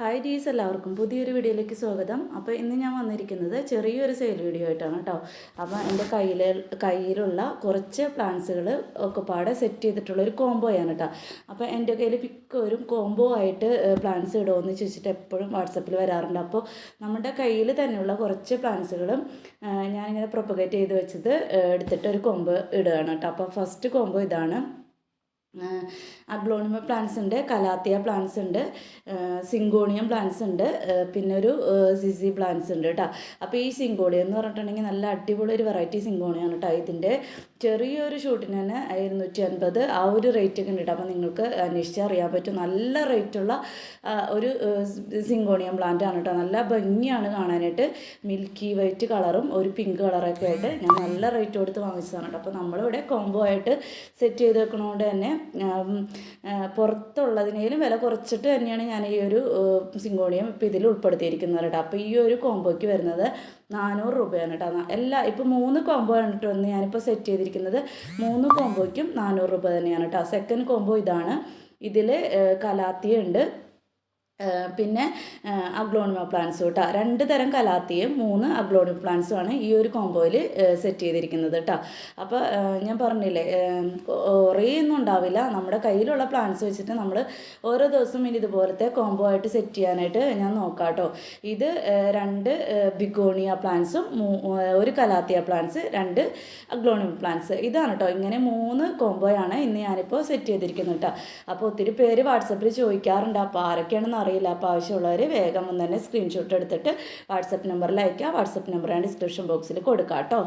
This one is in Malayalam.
ഹായ് ഡീസ് എല്ലാവർക്കും പുതിയൊരു വീഡിയോയിലേക്ക് സ്വാഗതം. അപ്പോൾ ഇന്ന് ഞാൻ വന്നിരിക്കുന്നത് ചെറിയൊരു സെയിൽ വീഡിയോ ആയിട്ടാണ് കേട്ടോ. അപ്പോൾ എന്റെ കയ്യിൽ കയ്യിലുള്ള കുറച്ച് പ്ലാന്റ്സുകൾ ഒക്കെ പാടെ സെറ്റ് ചെയ്തിട്ടുള്ള ഒരു കോംബോയാണ് കേട്ടോ. അപ്പോൾ എന്റെ കയ്യിൽ മിക്കവരും കോംബോ ആയിട്ട് പ്ലാന്റ്സ് ഇടുമെന്ന് ചോദിച്ചിട്ട് എപ്പോഴും വാട്സപ്പിൽ വരാറുണ്ട്. അപ്പോൾ നമ്മുടെ കയ്യിൽ തന്നെയുള്ള കുറച്ച് പ്ലാന്റ്സുകളും ഞാനിങ്ങനെ പ്രൊപ്പഗേറ്റ് ചെയ്ത് വെച്ചത് എടുത്തിട്ട് ഒരു കോംബോ ഇടുകയാണ് കേട്ടോ. അപ്പോൾ ഫസ്റ്റ് കോംബോ ഇതാണ്. അഗ്ലോണിമ പ്ലാന്റ്സ് ഉണ്ട് കലാത്തിയ പ്ലാന്റ്സ് ഉണ്ട് സിങ്കോണിയം പ്ലാന്റ്സ് ഉണ്ട് പിന്നെ ഒരു സിസി പ്ലാന്റ്സ് ഉണ്ട് കേട്ടോ അപ്പോൾ ഈ സിങ്കോണിയം എന്ന് പറഞ്ഞിട്ടുണ്ടെങ്കിൽ നല്ല അടിപൊളി ഒരു വെറൈറ്റി സിങ്കോണിയാണ് കേട്ടോ ഇതിന്റെ. ചെറിയൊരു ഷൂട്ടിന് തന്നെ ഇരുന്നൂറ്റി അൻപത് ആ ഒരു റേറ്റ് ഒക്കെ ഉണ്ട് കേട്ടോ അപ്പോൾ നിങ്ങൾക്ക് അന്വേഷിച്ചാൽ അറിയാൻ പറ്റും. നല്ല റേറ്റുള്ള ഒരു സിങ്കോണിയം പ്ലാന്റ് ആണ് കേട്ടോ നല്ല ഭംഗിയാണ് കാണാനായിട്ട്. മിൽക്കി വൈറ്റ് കളറും ഒരു പിങ്ക് കളറൊക്കെ ആയിട്ട് ഞാൻ നല്ല റേറ്റ് കൊടുത്ത് വാങ്ങിച്ചതാണ് കേട്ടോ അപ്പോൾ നമ്മളിവിടെ കോംബോ ആയിട്ട് സെറ്റ് ചെയ്ത് വെക്കണോണ്ട് തന്നെ പുറത്തുള്ളതിനേലും വില കുറച്ചിട്ട് തന്നെയാണ് ഞാൻ ഈ ഒരു സിങ്കോണിയം ഇപ്പം ഇതിൽ ഉൾപ്പെടുത്തിയിരിക്കുന്നത് കേട്ടോ. അപ്പോൾ ഈ ഒരു കോംബോയ്ക്ക് വരുന്നത് നാനൂറ് രൂപയാണ് കേട്ടോ. എല്ലാ ഇപ്പോൾ മൂന്ന് കോംബോ ആണ് കേട്ടോ ഒന്ന് ഞാനിപ്പോൾ സെറ്റ് ചെയ്തിരിക്കുന്നത് മൂന്ന് കോംബോയ്ക്കും നാനൂറ് രൂപ തന്നെയാണ് കേട്ടോ. സെക്കൻഡ് കോംബോ ഇതാണ്. ഇതിൽ കലാത്തിയ ഉണ്ട് പിന്നെ അഗ്ലോണിമ പ്ലാന്റ്സ് കേട്ടോ. രണ്ട് തരം കലാത്തിയും മൂന്ന് അഗ്ലോണിമ പ്ലാന്റ്സുമാണ് ഈ ഒരു കോംബോയിൽ സെറ്റ് ചെയ്തിരിക്കുന്നത് കേട്ടോ. അപ്പോൾ ഞാൻ പറഞ്ഞില്ലേ കുറേ ഒന്നും ഉണ്ടാവില്ല. നമ്മുടെ കയ്യിലുള്ള പ്ലാന്റ്സ് വെച്ചിട്ട് നമ്മൾ ഓരോ ദിവസവും ഇനി ഇതുപോലത്തെ കോംബോ ആയിട്ട് സെറ്റ് ചെയ്യാനായിട്ട് ഞാൻ നോക്കാം കേട്ടോ. ഇത് രണ്ട് ബിഗോണിയ പ്ലാന്റ്സും ഒരു കലാത്തിയ പ്ലാന്റ്സ് രണ്ട് അഗ്ലോണിമ പ്ലാന്റ്സ് ഇതാണ് കേട്ടോ. ഇങ്ങനെ മൂന്ന് കോംബോയാണ് ഇന്ന് ഞാനിപ്പോൾ സെറ്റ് ചെയ്തിരിക്കുന്നത് കേട്ടോ. അപ്പോൾ ഒത്തിരി പേര് വാട്സപ്പിൽ ചോദിക്കാറുണ്ട് അപ്പോൾ ആരൊക്കെയാണെന്ന് അറിയില്ല. അപ്പോൾ ആവശ്യമുള്ളവർ വേഗം ഒന്ന് തന്നെ സ്ക്രീൻഷോട്ട് എടുത്തിട്ട് വാട്സപ്പ് നമ്പറിൽ അയക്കുക വാട്സപ്പ് നമ്പർ ഞാൻ ഡിസ്ക്രിപ്ഷൻ ബോക്സിൽ കൊടുക്കാം കേട്ടോ